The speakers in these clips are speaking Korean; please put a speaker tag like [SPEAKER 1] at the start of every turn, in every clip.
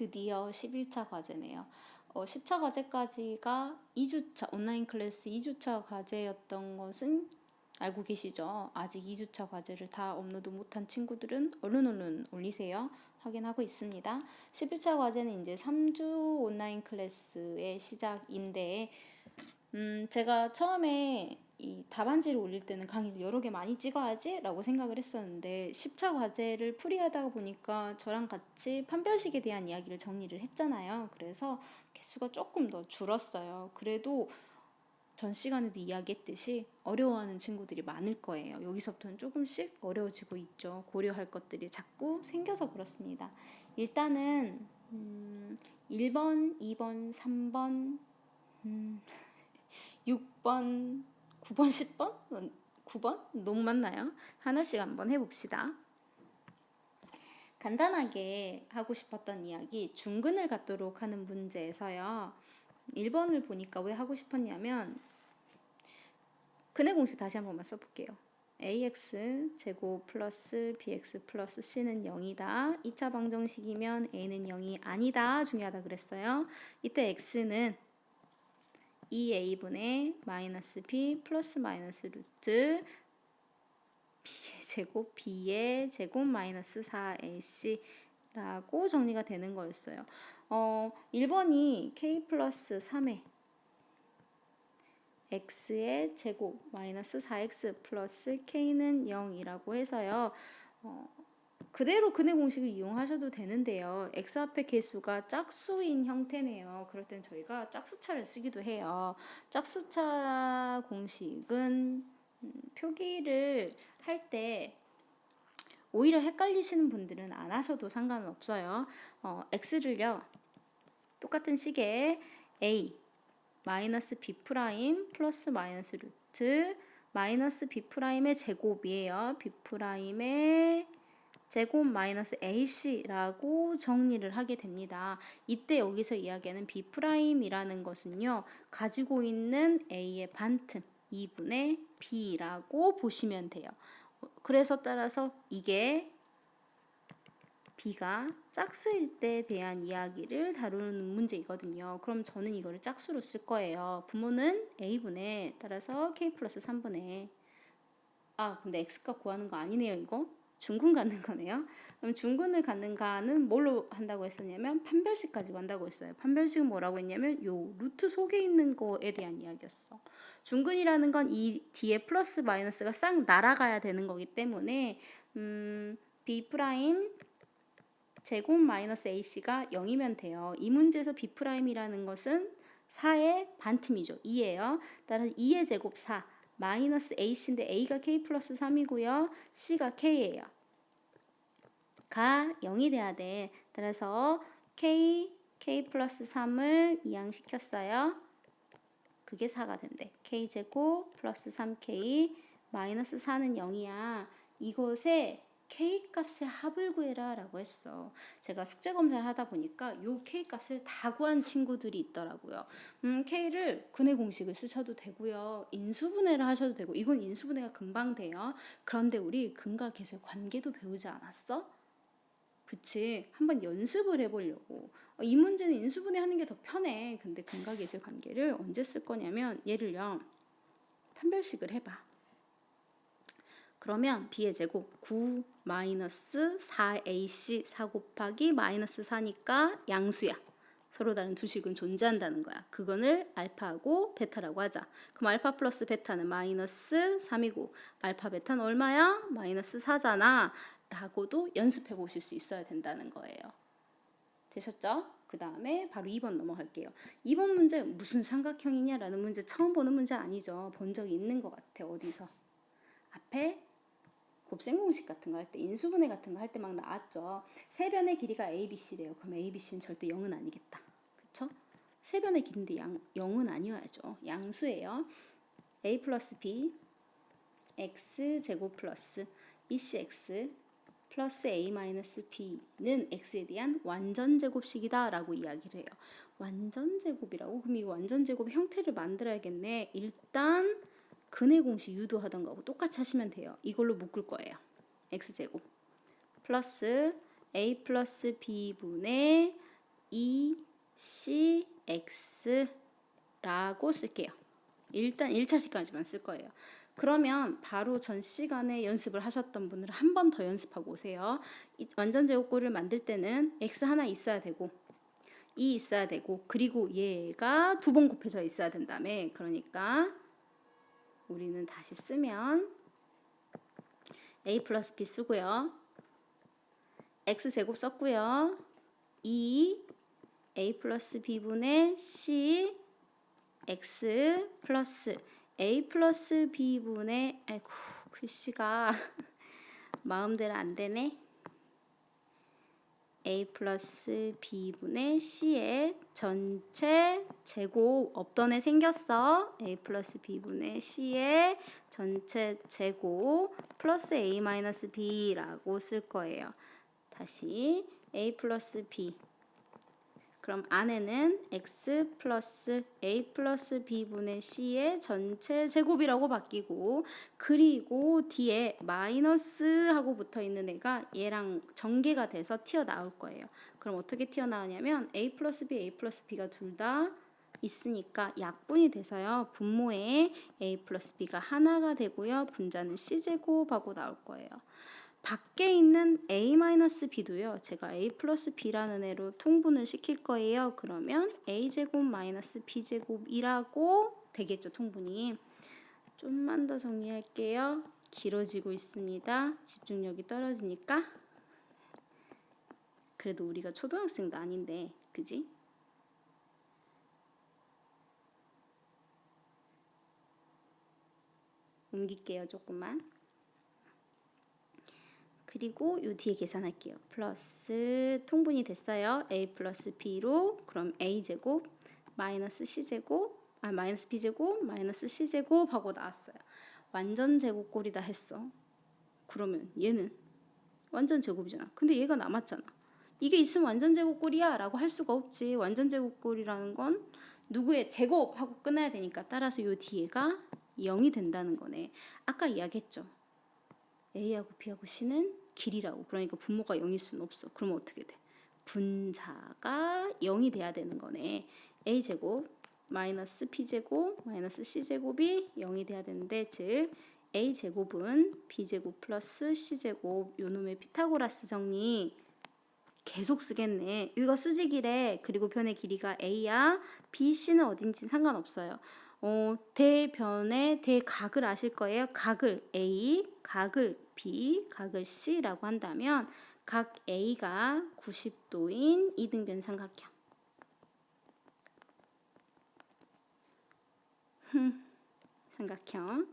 [SPEAKER 1] 드디어 11차 과제네요. 어, 10차 과제까지가 2주차 온라인 클래스 2주차 과제였던 것은 알고 계시죠? 아직 2주차 과제를 다 업로드 못한 친구들은 얼른 얼른 올리세요. 확인하고 있습니다. 11차 과제는 이제 3주 온라인 클래스의 시작인데 음, 제가 처음에 이 답안지를 올릴 때는 강의를 여러 개 많이 찍어야지 라고 생각을 했었는데 10차 과제를 풀이하다 보니까 저랑 같이 판별식에 대한 이야기를 정리를 했잖아요. 그래서 개수가 조금 더 줄었어요. 그래도 전 시간에도 이야기했듯이 어려워하는 친구들이 많을 거예요. 여기서부터는 조금씩 어려워지고 있죠. 고려할 것들이 자꾸 생겨서 그렇습니다. 일단은 음, 1번, 2번, 3번, 음, 6번, 9번, 10번? 9번? 너무 많나요? 하나씩 한번 해봅시다. 간단하게 하고 싶었던 이야기 중근을 갖도록 하는 문제에서요. 1번을 보니까 왜 하고 싶었냐면 근해 공식 다시 한 번만 써볼게요. ax 제곱 플러스 bx 플러스 c는 0이다. 2차 방정식이면 a는 0이 아니다. 중요하다 그랬어요. 이때 x는 2a분의 마이너스 b 플러스 마이너스 루트 b의 제곱 b의 제곱 마이너스 4ac라고 정리가 되는 거였어요. 어, 1번이 k 플러스 3의 x의 제곱 마이너스 4x 플러스 k는 0이라고 해서요. 어, 그대로 근해 공식을 이용하셔도 되는데요. x 앞에 개수가 짝수인 형태네요. 그럴 땐 저희가 짝수차를 쓰기도 해요. 짝수차 공식은 음, 표기를 할때 오히려 헷갈리시는 분들은 안 하셔도 상관은 없어요. 어, x를요. 똑같은 식에 a 마이너스 b 프라임 플러스 마이너스 루트 마이너스 b 프라임의 제곱이에요. b 프라임의 제곱 마이너스 ac라고 정리를 하게 됩니다. 이때 여기서 이야기하는 b 프라임이라는 것은요. 가지고 있는 a의 반틈 2분의 b라고 보시면 돼요. 그래서 따라서 이게 b가 짝수일 때에 대한 이야기를 다루는 문제이거든요. 그럼 저는 이거를 짝수로 쓸 거예요. 부모는 a분의 따라서 k 플러스 3분의 아 근데 x값 구하는 거 아니네요 이거 중근 갖는 거네요. 그럼 중근을 갖는가는 뭘로 한다고 했었냐면 판별식 가지고 한다고 했어요. 판별식은 뭐라고 했냐면 요 루트 속에 있는 거에 대한 이야기였어. 중근이라는 건 이 뒤에 플러스 마이너스가 싹 날아가야 되는 거기 때문에 음, b 프라임 제곱 마이너스 ac가 0이면 돼요. 이 문제에서 b 프라임이라는 것은 4의 반틈이죠. 2예요. 따라서 2의 제곱 4 마이너스 ac인데 a가 k 플러스 3이고요. c가 k예요. 가 0이 돼야 돼. 따라서 k k 플러스 3을 이항시켰어요. 그게 4가 된대. k 제곱 플러스 3k 마이너스 4는 0이야. 이곳에 K 값의 합을 구해라 라고 했어. 제가 숙제 검사를 하다 보니까 요 K 값을 다 구한 친구들이 있더라고요. 음, K를 근해 공식을 쓰셔도 되고요. 인수분해를 하셔도 되고 이건 인수분해가 금방 돼요. 그런데 우리 근과 계수의 관계도 배우지 않았어? 그치. 한번 연습을 해보려고. 어, 이 문제는 인수분해 하는 게 더 편해. 근데 근과 계수의 관계를 언제 쓸 거냐면 예를요. 판별식을 해봐. 그러면 b의 제곱 9 마이너스 4ac 4 곱하기 마이너스 4니까 양수야. 서로 다른 두 식은 존재한다는 거야. 그거를 알파하고 베타라고 하자. 그럼 알파 플러스 베타는 마이너스 3이고 알파 베타는 얼마야? 마이너스 4잖아. 라고도 연습해 보실 수 있어야 된다는 거예요. 되셨죠? 그 다음에 바로 2번 넘어갈게요. 2번 문제 무슨 삼각형이냐라는 문제 처음 보는 문제 아니죠. 본 적이 있는 것 같아. 어디서. 앞에 곱셈 공식 같은 거 할 때 인수분해 같은 거 할 때 막 나왔죠. 세 변의 길이가 a, b, c래요. 그럼 a, b, c는 절대 0은 아니겠다. 그쵸? 세 변의 길인데 양, 0은 아니어야죠. 양수예요. a 플러스 b x 제곱 플러스 bcx 플러스 a 마이너스 b는 x에 대한 완전 제곱식이다 라고 이야기를 해요. 완전 제곱이라고? 그럼 이 완전 제곱 형태를 만들어야겠네. 일단 근해 공식 유도하던 거하고 똑같이 하시면 돼요. 이걸로 묶을 거예요. x제곱 플러스 a 플러스 b분의 2 c x라고 쓸게요. 일단 1차식까지만 쓸 거예요. 그러면 바로 전 시간에 연습을 하셨던 분들은 한 번 더 연습하고 오세요. 이 완전 제곱꼴을 만들 때는 x 하나 있어야 되고 2 있어야 되고 그리고 얘가 두 번 곱해져 있어야 된다며. 그러니까 우리는 다시 쓰면 a 플러스 b 쓰고요. x 제곱 썼고요. 2 a 플러스 b분의 c x 플러스 a 플러스 b분의 아이고 글씨가 마음대로 안 되네. A 플러스 b분의 c의 전체 제곱 없던 애 생겼어. a 플러스 b분의 c의 전체 제곱 플러스 a 마이너스 b라고 쓸 거예요. 다시 a 플러스 b 그럼 안에는 x 플러스 a 플러스 b분의 c의 전체 제곱이라고 바뀌고 그리고 뒤에 마이너스 하고 붙어 있는 애가 얘랑 전개가 돼서 튀어나올 거예요. 그럼 어떻게 튀어나오냐면 a 플러스 b, a 플러스 b가 둘 다 있으니까 약분이 돼서요. 분모에 a 플러스 b가 하나가 되고요. 분자는 c제곱하고 나올 거예요. 밖에 있는 a-b도요. 제가 a 플러스 b라는 애로 통분을 시킬 거예요. 그러면 a제곱 마이너스 b제곱이라고 되겠죠. 통분이. 좀만 더 정리할게요. 길어지고 있습니다. 집중력이 떨어지니까. 그래도 우리가 초등학생도 아닌데, 그지? 옮길게요, 조금만. 그리고 요 뒤에 계산할게요. 플러스 통분이 됐어요. a 플러스 b로 그럼 a 제곱 마이너스 c 제곱 아 마이너스 b 제곱 마이너스 c 제곱 하고 나왔어요. 완전 제곱꼴이다 했어. 그러면 얘는 완전 제곱이잖아. 근데 얘가 남았잖아. 이게 있으면 완전 제곱꼴이야 라고 할 수가 없지. 완전 제곱꼴이라는 건 누구의 제곱하고 끝나야 되니까 따라서 요 뒤에가 0이 된다는 거네. 아까 이야기했죠. A하고 B하고 C는 길이라고. 그러니까 분모가 0일 수는 없어. 그러면 어떻게 돼? 분자가 0이 돼야 되는 거네. A 제곱 마이너스 B 제곱 마이너스 C 제곱이 0이 돼야 되는데 즉 A 제곱은 B 제곱 플러스 C 제곱 요놈의 피타고라스 정리 계속 쓰겠네. 여기가 수직이래. 그리고 변의 길이가 A야. B, C는 어딘지 상관없어요. 어, 대변의 대각을 아실 거예요. 각을 A, 각을 B, 각을 C라고 한다면 각 A가 90도인 이등변 삼각형. 삼각형.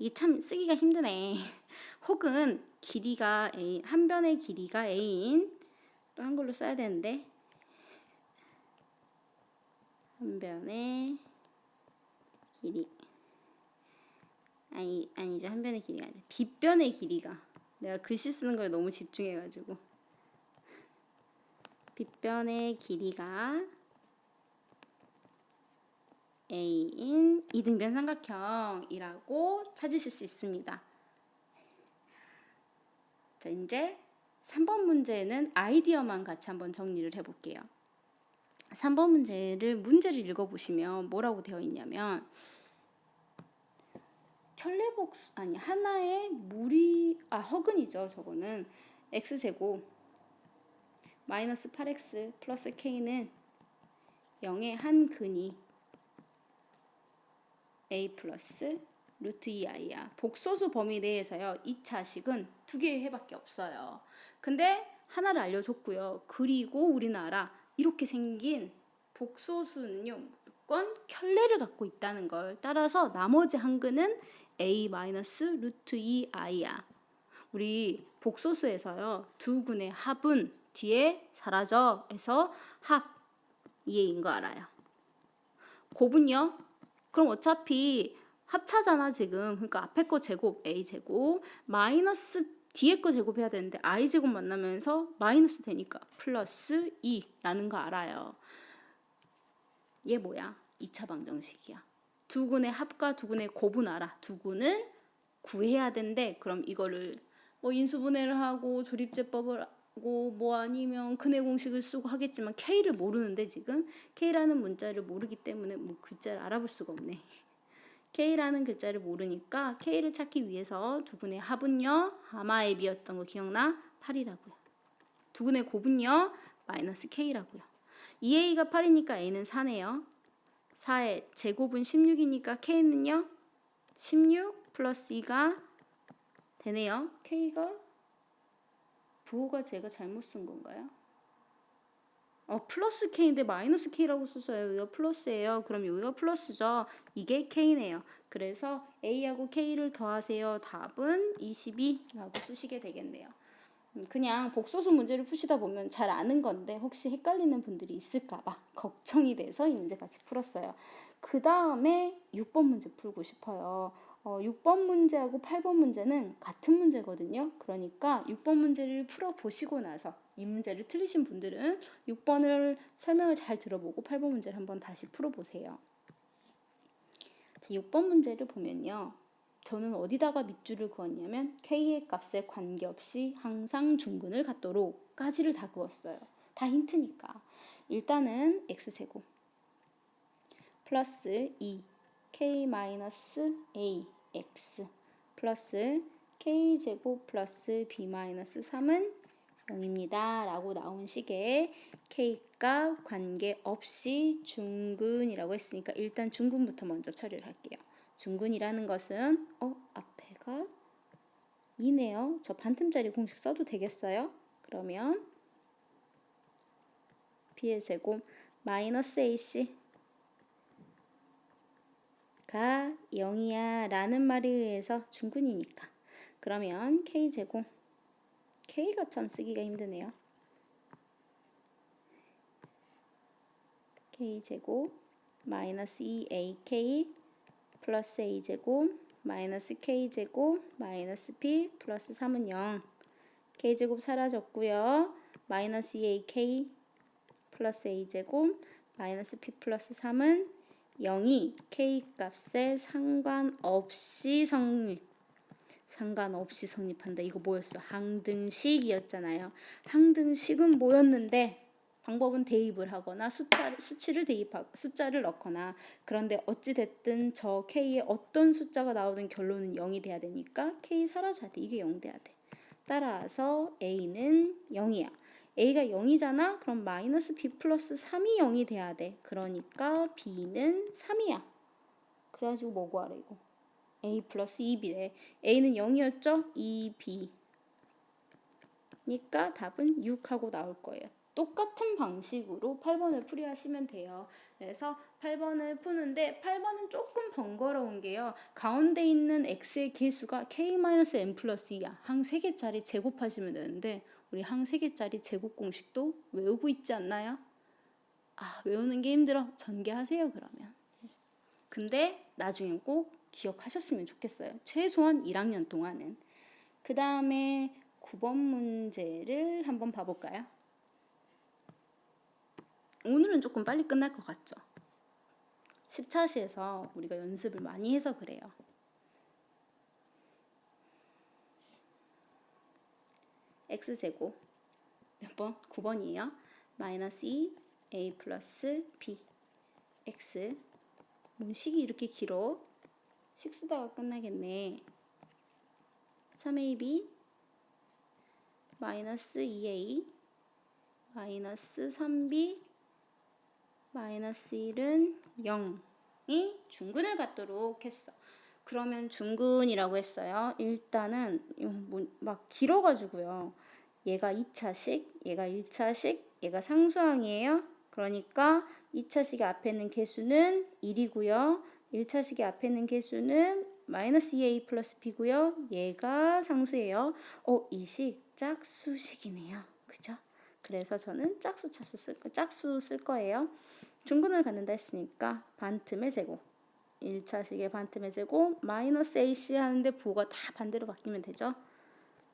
[SPEAKER 1] 이게 참 쓰기가 힘드네. 혹은 길이가 A, 한 변의 길이가 A인 또 한글로 써야 되는데 한 변의 길이 아니 아니죠 한 변의 길이가 아니라 빗변의 길이가 내가 글씨 쓰는 걸 너무 집중해가지고 빗변의 길이가 A인 이등변 삼각형이라고 찾으실 수 있습니다. 자, 이제 3번 문제는 아이디어만 같이 한번 정리를 해볼게요. 3번 문제를 문제를 읽어보시면 뭐라고 되어 있냐면 켤레복수 아니 하나의 무리 아 허근이죠 저거는 x 제곱 마이너스 8x 플러스 k는 0의 한 근이 a 플러스 루트 2i야. 복소수 범위 내에서요. 2차식은 두 개의 해밖에 없어요. 근데 하나를 알려줬고요. 그리고 우리나라 이렇게 생긴 복소수는요. 무조건 켤레를 갖고 있다는 걸 따라서 나머지 한 근은 a 마이너스 루트 2i야. 우리 복소수에서요. 두 근의 합은 뒤에 사라져 해서 합 이해인 거 알아요. 곱은요. 그럼 어차피 합차잖아 지금. 그러니까 앞에 거 제곱 a 제곱 마이너스 뒤에 거 제곱해야 되는데 i 제곱 만나면서 마이너스 되니까 플러스 2라는 거 알아요. 얘 뭐야? 2차 방정식이야. 두 근의 합과 두 근의 곱은 알아. 두 근을 구해야 된대. 그럼 이거를 뭐 인수분해를 하고 조립제법을 하고 뭐 아니면 근해 공식을 쓰고 하겠지만 K를 모르는데 지금 K라는 문자를 모르기 때문에 뭐 글자를 알아볼 수가 없네. K라는 글자를 모르니까 K를 찾기 위해서 두근의 합은요. 하마에 비었던 거 기억나? 8이라고요. 두근의 곱은요. 마이너스 K라고요. 2A가 8이니까 A는 4네요. 4의 제곱은 16이니까 K는요. 16 플러스 2가 되네요. K가 부호가 제가 잘못 쓴 건가요? 어, 플러스 K인데 마이너스 K라고 써서요. 여기가 플러스예요. 그럼 여기가 플러스죠. 이게 K네요. 그래서 A하고 K를 더하세요. 답은 22라고 쓰시게 되겠네요. 음, 그냥 복소수 문제를 푸시다 보면 잘 아는 건데 혹시 헷갈리는 분들이 있을까봐 걱정이 돼서 이 문제 같이 풀었어요. 그 다음에 6번 문제 풀고 싶어요. 어, 6번 문제하고 8번 문제는 같은 문제거든요. 그러니까 6번 문제를 풀어보시고 나서 이 문제를 틀리신 분들은 6번을 설명을 잘 들어보고 8번 문제를 한번 다시 풀어보세요. 6번 문제를 보면요. 저는 어디다가 밑줄을 그었냐면 k의 값에 관계없이 항상 중근을 갖도록까지를 다 그었어요. 다 힌트니까. 일단은 x제곱 플러스 2 k 마이너스 a x 플러스 k제곱 플러스 b 마이너스 3은 0입니다. 라고 나온 식의 k값 관계없이 중근이라고 했으니까 일단 중근부터 먼저 처리를 할게요. 중근이라는 것은 어 앞에가 2네요. 저 반틈짜리 공식 써도 되겠어요? 그러면 b의 제곱 마이너스 ac 가 0이야 라는 말에 의해서 중근이니까 그러면 k제곱 k가 참 쓰기가 힘드네요. k제곱 마이너스 2ak 플러스 a제곱 마이너스 k제곱 마이너스 b 플러스 3은 0 k제곱 사라졌고요. 마이너스 2ak 플러스 a제곱 마이너스 p 플러스 3은 0이 k 값에 상관없이 성립 상관없이 성립한다. 이거 뭐였어? 항등식이었잖아요. 항등식은 뭐였는데 방법은 대입을 하거나 숫자 수치를 대입하고 숫자를 넣거나 그런데 어찌 됐든 저 k에 어떤 숫자가 나오든 결론은 0이 돼야 되니까 k 사라져야 돼. 이게 0 돼야 돼. 따라서 a는 0이야. a가 0이잖아. 그럼 마이너스 b 플러스 3이 0이 돼야 돼. 그러니까 b는 3이야. 그래가지고 뭐 구하래 이거? a 플러스 2b래. a는 0이었죠? 2b. 니까 답은 6하고 나올 거예요. 똑같은 방식으로 8번을 풀이하시면 돼요. 그래서 8번을 푸는데 8번은 조금 번거로운 게요. 가운데 있는 x의 개수가 k-n 플러스 2야. 항 3개짜리 제곱하시면 되는데 우리 항 3개짜리 제곱 공식도 외우고 있지 않나요? 아, 외우는 게 힘들어. 전개하세요, 그러면. 근데 나중엔 꼭 기억하셨으면 좋겠어요. 최소한 1학년 동안은. 그 다음에 9번 문제를 한번 봐볼까요? 오늘은 조금 빨리 끝날 것 같죠? 10차시에서 우리가 연습을 많이 해서 그래요. x제곱 몇 번? 9번이에요. 마이너스 2 a 플러스 b x 문식이 이렇게 길어? 식 쓰다가 끝나겠네. 3ab 마이너스 2a 마이너스 3b 마이너스 1은 0이 중근을 갖도록 했어. 그러면 중근이라고 했어요. 일단은 뭐막 길어가지고요. 얘가 2차식, 얘가 1차식, 얘가 상수항이에요. 그러니까 2차식의 앞에 있는 개수는 1이고요. 1차식의 앞에 있는 개수는 마이너스 2a 플러스 b고요. 얘가 상수예요. 어, 이 식 짝수식이네요. 그래서 저는 짝수 차수 쓸, 짝수 쓸 거예요. 중근을 갖는다 했으니까 반틈의 제곱. 1차식의 반틈의 제곱 마이너스 AC 하는데 부호가 다 반대로 바뀌면 되죠.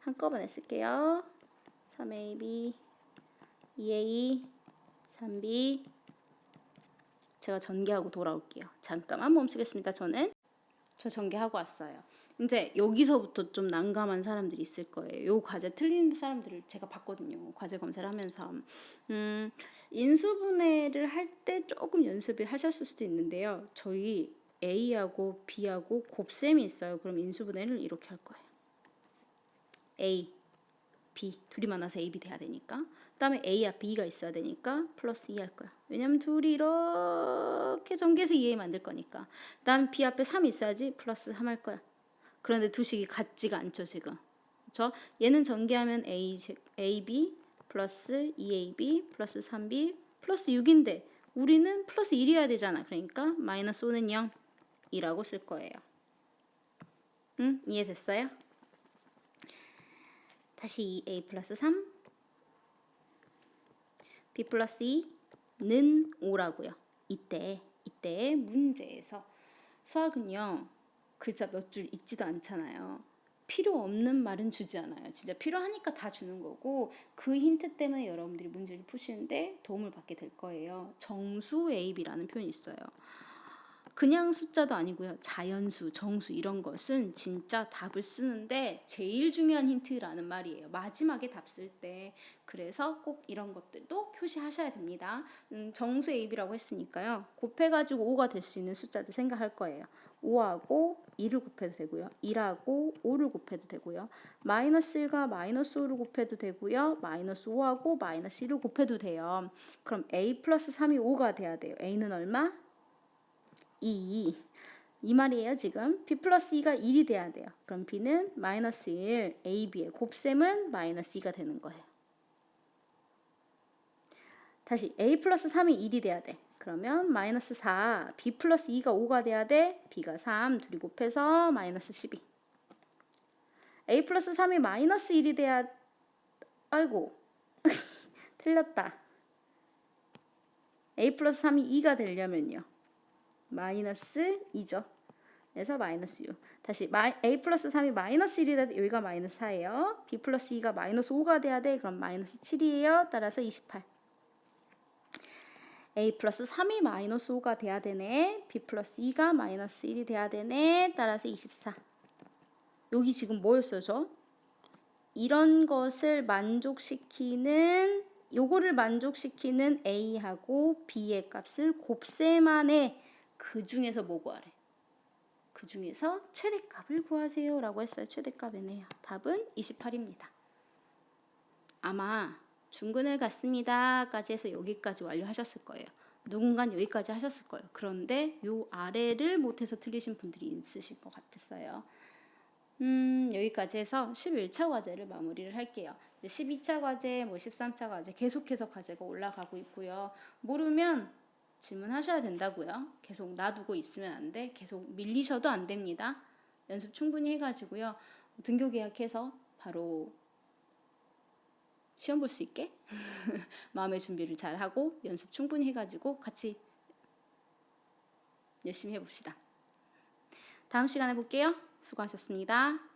[SPEAKER 1] 한꺼번에 쓸게요. 3AB, 2A, 3B. 제가 전개하고 돌아올게요. 잠깐만 멈추겠습니다. 저는 저 전개하고 왔어요. 이제 여기서부터 좀 난감한 사람들이 있을 거예요. 요 과제 틀린 사람들을 제가 봤거든요. 과제 검사를 하면서. 음, 인수분해를 할 때 조금 연습을 하셨을 수도 있는데요. 저희 A하고 B하고 곱셈이 있어요. 그럼 인수분해를 이렇게 할 거예요. A, B 둘이 만나서 A, B 돼야 되니까. 그다음에 A와 B가 있어야 되니까 플러스 2 할 거야. 왜냐면 둘이 이렇게 전개해서 2A 만들 거니까. 그다음 B 앞에 3 있어야지 플러스 3 할 거야. 그런데 두 식이 같지가 않죠 지금. 그렇죠? 얘는 전개하면 A, 제- AB 플러스 2AB 플러스 3B 플러스 6인데 우리는 플러스 1이어야 되잖아. 그러니까 마이너스 5는 0이라고 쓸 거예요. 응? 이해됐어요? 다시 A 플러스 3 B 플러스 2는 5라고요. 이때 이때 문제에서 수학은요 글자 몇줄 있지도 않잖아요. 필요 없는 말은 주지 않아요. 진짜 필요하니까 다 주는 거고 그 힌트 때문에 여러분들이 문제를 푸시는데 도움을 받게 될 거예요. 정수 AB라는 표현이 있어요. 그냥 숫자도 아니고요. 자연수, 정수 이런 것은 진짜 답을 쓰는데 제일 중요한 힌트라는 말이에요. 마지막에 답 쓸 때. 그래서 꼭 이런 것들도 표시하셔야 됩니다. 음, 정수 AB라고 했으니까요. 곱해가지고 5가 될 수 있는 숫자들 생각할 거예요. 5하고 2를 곱해도 되고요. 1하고 5를 곱해도 되고요. 마이너스 1과 마이너스 5를 곱해도 되고요. 마이너스 5하고 마이너스 1을 곱해도 돼요. 그럼 A 플러스 3이 5가 돼야 돼요. A는 얼마? 2. 이 말이에요 지금 b 플러스 2가 1이 돼야 돼요 그럼 b는 마이너스 1 ab의 곱셈은 마이너스 2가 되는 거예요 다시 a 플러스 3이 1이 돼야 돼 그러면 마이너스 4 b 플러스 2가 5가 돼야 돼 b가 3 둘이 곱해서 마이너스 12 a 플러스 3이 마이너스 1이 돼야 아이고 틀렸다 a 플러스 3이 2가 되려면요 마이너스 2죠. 그래서 마이너스 6. 다시 마, a 플러스 3이 마이너스 1이다. 여기가 마이너스 4예요. b 플러스 2가 마이너스 5가 돼야 돼. 그럼 마이너스 7이에요. 따라서 28. A 플러스 3이 마이너스 5가 돼야 되네. b 플러스 2가 마이너스 1이 돼야 되네. 따라서 24. 여기 지금 뭐였어요, 저? 이런 것을 만족시키는 요거를 만족시키는 a하고 b의 값을 곱셈하네. 그 중에서 뭐 구하래? 그 중에서 최대값을 구하세요 라고 했어요. 최대값이네요. 답은 28입니다. 아마 중근을 갔습니다까지 해서 여기까지 완료하셨을 거예요. 누군간 여기까지 하셨을 거예요. 그런데 요 아래를 못해서 틀리신 분들이 있으실 것 같았어요. 음, 여기까지 해서 11차 과제를 마무리를 할게요. 12차 과제, 뭐 13차 과제 계속해서 과제가 올라가고 있고요. 모르면 질문하셔야 된다고요. 계속 놔두고 있으면 안 돼. 계속 밀리셔도 안 됩니다. 연습 충분히 해가지고요. 등교 계약해서 바로 시험 볼 수 있게 마음의 준비를 잘 하고 연습 충분히 해가지고 같이 열심히 해봅시다. 다음 시간에 볼게요. 수고하셨습니다.